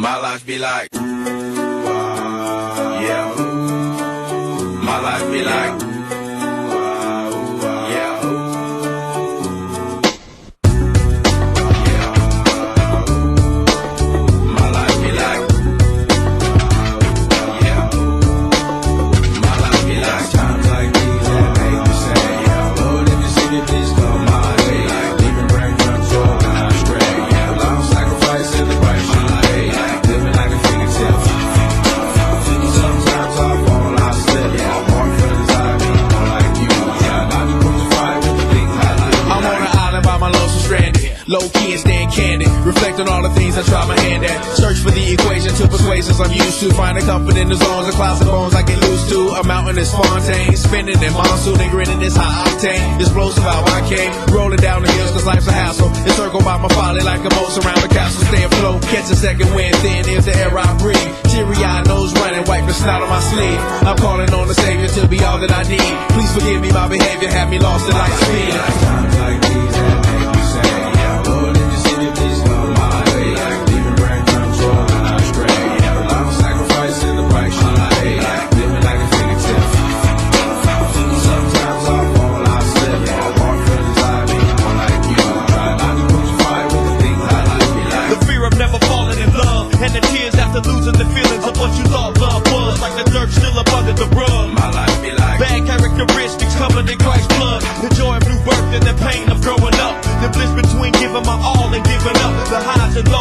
My life be like, yeah. My life be like, my lonesome stranded. Low key and staying candid. Reflect on all the things I try my hand at. Search for the equation to persuasions I'm used to. Finding comfort in the zones of clouds and bones I get loose to. A mountain is Fontaine. Spinning in monsoon and grinning this high octane. Explosive how I came. Rolling down the hills cause life's a hassle. Encircled by my folly like a moat around the castle. Stay afloat. Catch a second wind. Thin is the air I breathe. Teary eyed nose running. Wipe the snot on my sleeve. I'm calling on the Savior to be all that I need. Please forgive me my behavior. Had me lost in light speed. feelings of what you thought love was. Like the dirt still up under the rug. My life be like bad characteristics covered in Christ's blood. The joy of new birth and the pain of growing up. The bliss between giving my all and giving up. The highs and lows.